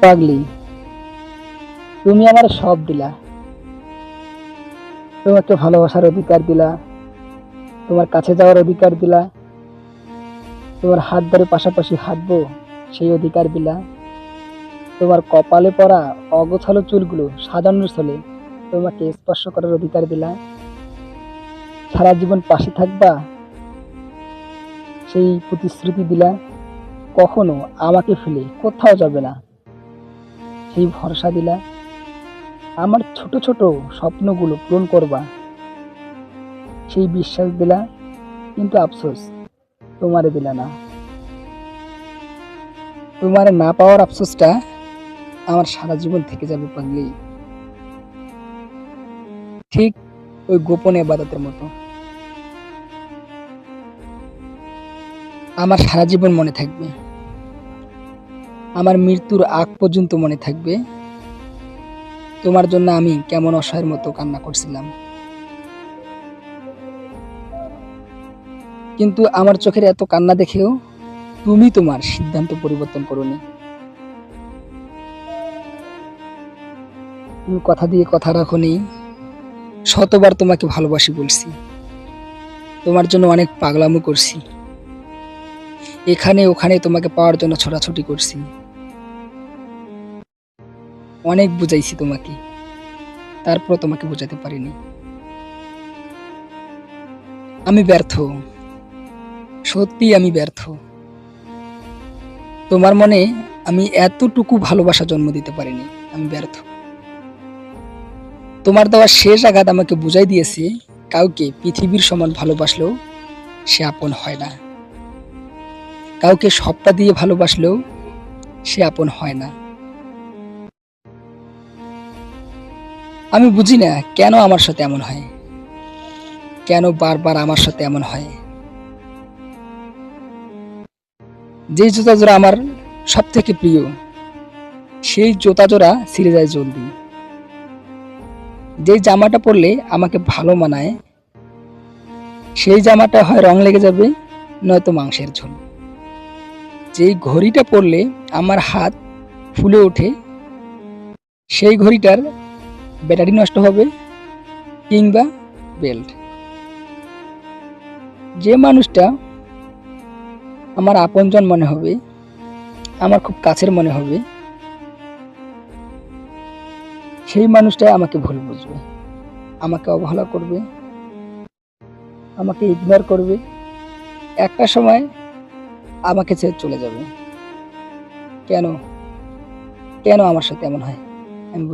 পাগলি। তুমি আমার সব দিলা। তোমাকে ভালোবাসার অধিকার দিলা। তোমার কাছে যাওয়ার অধিকার দিলা। তোমার হাত ধরে পাশাপাশি হাঁটবো, সেই অধিকার দিলা। তোমার কপালে পড়া অগোছালো চুলগুলো সাজানোর স্থলে তোমাকে স্পর্শ করার অধিকার দিলা। সারা জীবন পাশে থাকবা, সেই প্রতিশ্রুতি দিলা। কখনো আমাকে ফেলে কোথাও যাবে না। সেই ভরসা দিলা। আমার ছোট ছোট স্বপ্নগুলো পূরণ করবা। সেই বিশ্বাস দিলা, কিন্তু আফসোস তোমারে দিলা না। তোমার না পাওয়ার আফসোসটা আমার সারা জীবন থেকে যাবে পাগলি। ঠিক ওই গোপন এবাদতের মতো। আমার সারা জীবন মনে থাকবে। আমার মৃত্যুর আগ পর্যন্ত মনে থাকবে। তোমার জন্য আমি কেমন অসহায়ের মতো কান্না করছিলাম। কিন্তু আমার চোখের এত কান্না দেখেও তুমি তোমার সিদ্ধান্ত পরিবর্তন করোনি। তুমি কথা দিয়ে কথা রাখোনি। শতবার তোমাকে ভালোবাসি বলছি। তোমার জন্য অনেক পাগলামো করছি। এখানে ওখানে তোমাকে পাওয়ার জন্য ছোটাছুটি করছি। অনেক বুঝাইছি তোমাকে। তারপর তোমাকে বোঝাতে পারিনি। আমি ব্যর্থ। সত্যি আমি ব্যর্থ। তোমার মনে আমি এতটুকু ভালোবাসা জন্ম দিতে পারিনি, আমি ব্যর্থ। তোমার দেওয়া শেষ আঘাত আমাকে বুঝাই দিয়েছে, কাউকে পৃথিবীর সমান ভালোবাসলেও সে আপন হয় না। কাউকে সবটা দিয়ে ভালোবাসলেও সে আপন হয় না। আমি বুঝি না কেন আমার সাথে এমন হয়। কেন বারবার আমার সাথে এমন হয়। যে জুতা জোড়া আমার সব থেকে প্রিয়, সেই জুতা জোড়া ছিঁড়ে যায় জলদি। যে জামাটা পরলে আমাকে ভালো মানায়, সেই জামাটা হয় রং লেগে যাবে, নয়তো মাংসের ঝোল। যেই ঘড়িটা পরলে আমার হাত ফুলে ওঠে, সেই ঘড়িটার ব্যাটারি নষ্ট হবে কিংবা বেল্ট। যে মানুষটা আমার আপনজন মনে হবে, আমার খুব কাছের মনে হবে, সেই মানুষটাই আমাকে ভুল বুঝবে, আমাকে অবহেলা করবে, আমাকে ইগনোর করবে। একটা সময় আমাকে ছেড়ে চলে যাবে। কেন? কেন আমার সাথে এমন হয়?